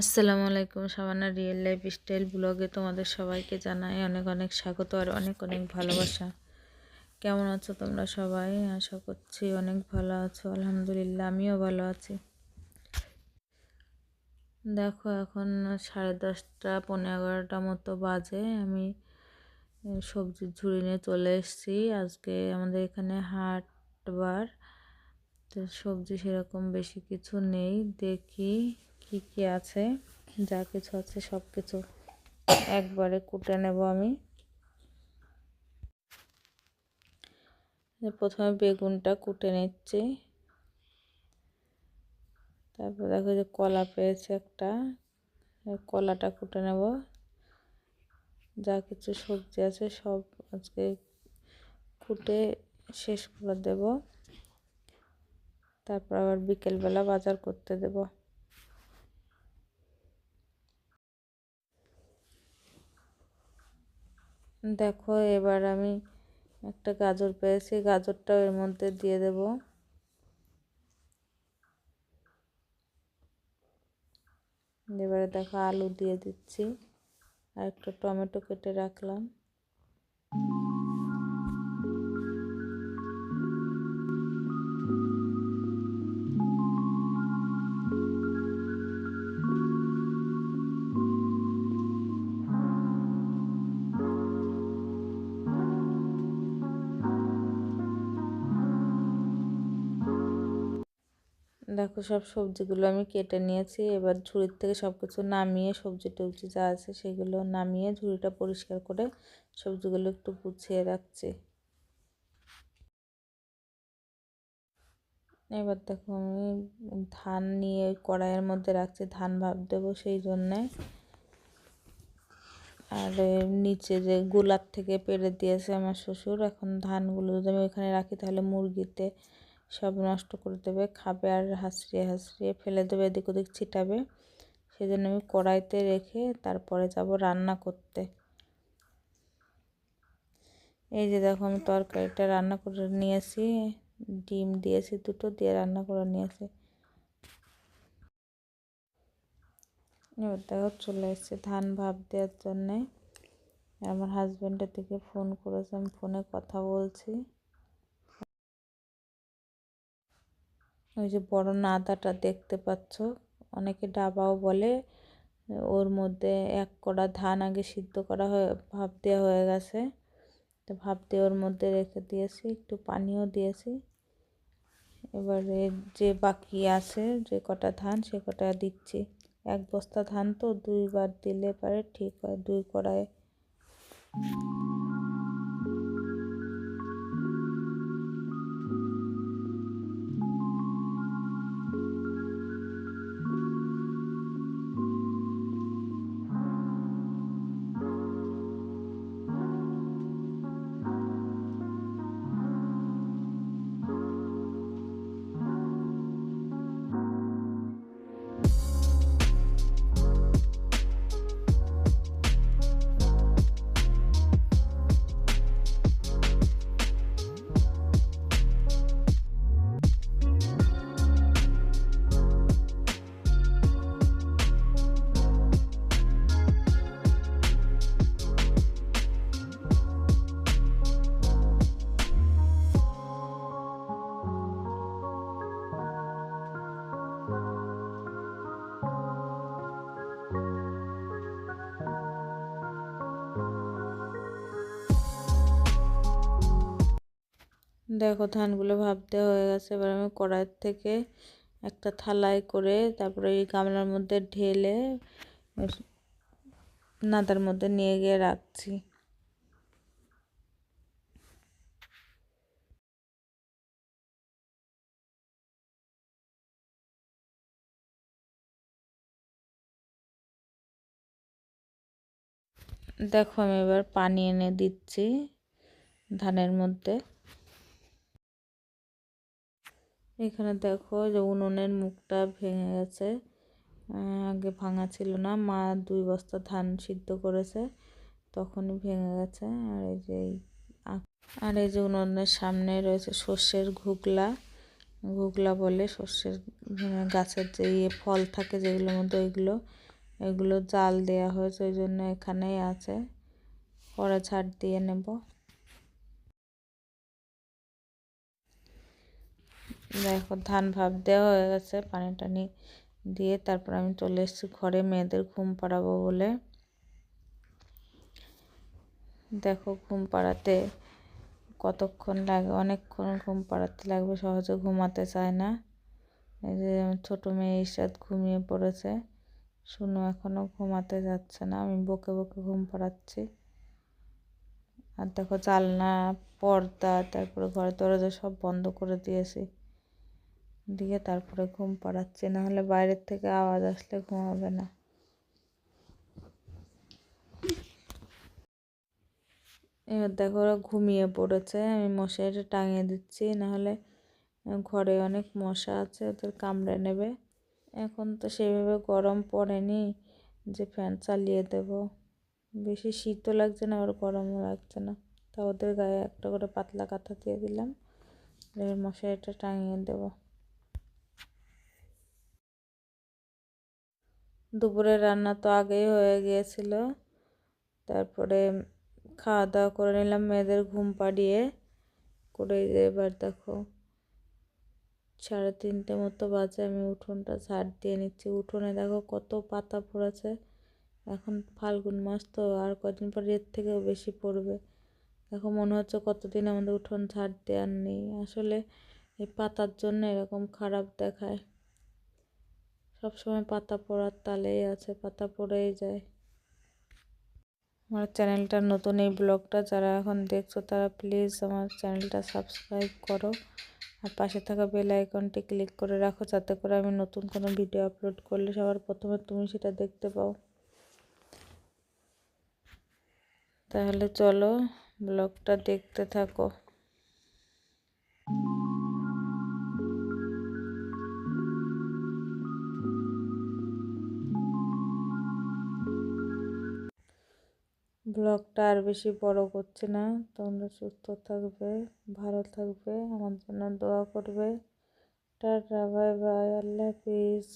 আসসালামু আলাইকুম, Shabana real life style ব্লগে তোমাদের সবাইকে জানাই অনেক অনেক স্বাগত আর অনেক অনেক ভালোবাসা। কেমন আছো তোমরা সবাই? আশা করছি অনেক ভালো আছো, আলহামদুলিল্লাহ আমিও ভালো আছি। দেখো, এখন সাড়ে দশটা পনেরো এগারোটা মতো বাজে। আমি সবজির ঝুড়ি নিয়ে চলে এসেছি। আজকে আমাদের এখানে হাটবার তো সবজি সেরকম বেশি কিছু নেই। দেখি কি কি আছে? যা কিছু আছে সব কিছু একবারে কুটে নেব আমি। প্রথমে বেগুনটা কুটে নিচ্ছি। তারপর দেখো যে কলা পেয়েছে একটা। কলাটা কুটে নেব। যা কিছু সবজি আছে সব আজকে কুটে শেষ করে দেব। তারপর আবার বিকেলবেলা বাজার করতে দেব। দেখো, এবার আমি একটা গাজর পেয়েছি, গাজরটাও এর মধ্যে দিয়ে দেব। এবারে দেখো, আলু দিয়ে দিচ্ছি, আর একটা টমেটো কেটে রাখলাম। দেখো সব সবজিগুলো আমি কেটে নিয়েছি, এবার ঝুড়ির থেকে সব কিছু নামিয়ে সবজি টবজি যা আছে সেগুলো নামিয়ে ঝুড়িটা পরিষ্কার করে সবজিগুলো একটু গুছিয়ে রাখছি। এবার দেখো আমি ধান নিয়ে কড়াইয়ের মধ্যে রাখছি, ধান ভাব দেবো সেই জন্যে। আর নিচে যে গোলার থেকে পেরে দিয়েছে আমার শ্বশুর, এখন ধানগুলো যদি আমি ওইখানে রাখি তাহলে মুরগিতে সব নষ্ট করে দেবে, খাবে আর হাসড়িয়ে হাসড়িয়ে ফেলে দেবে, এদিক ওদিক ছিটাবে। সেই জন্য আমি কড়াইতে রেখে তারপরে যাব রান্না করতে। এই যে দেখো আমি তরকারিটা রান্না করে নিয়েছি, ডিম দিয়েছি দুটো দিয়ে রান্না করে নিয়েছি। এবার দেখো চলে এসছে ধান ভাব দেওয়ার জন্যে। আমার হাজব্যান্ডের থেকে ফোন করেছে, আমি ফোনে কথা বলছি। ওই যে বড় নাদাটা দেখতে পাচ্ছ। অনেকে ডাবাও বলে, ওর মধ্যে এক কড়া ধান আগে সিদ্ধ করা হয়ে, ভাপ দেওয়া হয়ে গেছে। তো ভাপ দিয়ে ওর মধ্যে রেখে দিয়েছি, একটু পানিও দিয়েছি। এবারে যে বাকি আছে, যে কটা ধান, সে কটা দিচ্ছি। এক বস্তা ধান তো দুইবার দিলে পারে ঠিক হয়, দুই কড়ায়। দেখো ধানগুলো ভাবতে হয়ে গেছে। এবার আমি কড়াইয়ের থেকে একটা থালায় করে তারপরে এই গামলার মধ্যে ঢেলে নাদার মধ্যে নিয়ে গিয়ে রাখছি। দেখো আমি এবার পানি এনে দিচ্ছি ধানের মধ্যে। এখানে দেখো যে উনুনের মুখটা ভেঙে গেছে। আগে ভাঙা ছিল না। মা দুই বস্তা ধান সিদ্ধ করেছে, তখনই ভেঙে গেছে। আর এই যে আর এই যে উনুনের সামনে রয়েছে সর্ষের ঘুগলা। গুগলা বলে সর্ষের মানে গাছের যে ইয়ে ফল থাকে যেগুলোর মধ্যে ওইগুলো, এগুলো জাল দেওয়া হয়েছে। ওই জন্য এখানেই আছে। পরে ছাড় দিয়ে নেব। দেখো ধান ভাব দেওয়া হয়ে গেছে, পানি টানি দিয়ে তারপর আমি চলে এসেছি ঘরে, মেয়েদের ঘুম পাড়াবো বলে। দেখো ঘুম পাড়াতে কতক্ষণ লাগে, অনেকক্ষণ ঘুম পাড়াতে লাগবে, সহজে ঘুমাতে চায় না। এই যে ছোটো মেয়ে ঈশাদ ঘুমিয়ে পড়েছে, শুনো এখনও ঘুমাতে যাচ্ছে না, আমি বকে বকে ঘুম পাড়াচ্ছি। আর দেখো জালনা, পর্দা, তারপরে ঘরের দরজা সব বন্ধ করে দিয়েছি। দিয়ে তারপরে ঘুম পাড়াচ্ছি, নাহলে বাইরের থেকে আওয়াজ আসলে ঘুমাবে না। এবার দেখো ওরা ঘুমিয়ে পড়েছে, আমি মশারিটা টাঙিয়ে দিচ্ছি, নাহলে ঘরে অনেক মশা আছে, ওদের কামড়ে নেবে। এখন তো সেভাবে গরম পড়েনি যে ফ্যান চালিয়ে দেব। বেশি শীতও লাগছে না, আবার গরমও লাগছে না। তা ওদের গায়ে একটা করে পাতলা কাঁথা দিয়ে দিলাম, এবার মশারিটা টাঙিয়ে দেব। দুপুরের রান্না তো আগেই হয়ে গিয়েছিল। তারপরে খাওয়া দাওয়া করে নিলাম মেয়েদের ঘুম পাড়িয়ে। করে এবার দেখো সাড়ে তিনটে মতো বাজে, আমি উঠোনটা ঝাড় দিয়ে নিচ্ছি। উঠোনে দেখো কত পাতা পড়েছে। এখন ফাল্গুন মাস তো, আর কদিন পর এর থেকেও বেশি পড়বে। দেখো মনে হচ্ছে কতদিন আমাদের উঠোন ঝাড় দেওয়ার নেই। আসলে এই পাতার জন্য এরকম খারাপ দেখায়। সবসময় পাতা পড়ার তালেই আছে, পাতা পড়েই যায়। আমার চ্যানেলটা নতুন এই ব্লগটা যারা এখন দেখছ, তারা প্লিজ আমার চ্যানেলটা সাবস্ক্রাইব করো। আর পাশে থাকা বেল আইকনটি ক্লিক করে রাখো, যাতে করে আমি নতুন কোনো ভিডিও আপলোড করলে সবার প্রথমে তুমি সেটা দেখতে পাও। তাহলে চলো ব্লগটা দেখতে থাকো। ব্লগটা আর বেশি বড় করছি না। তোমরা সুস্থ থাকবে, ভালো থাকবে, আমার জন্য দোয়া করবে। টাটা, বাই বাই, আল্লাহ হাফিজ।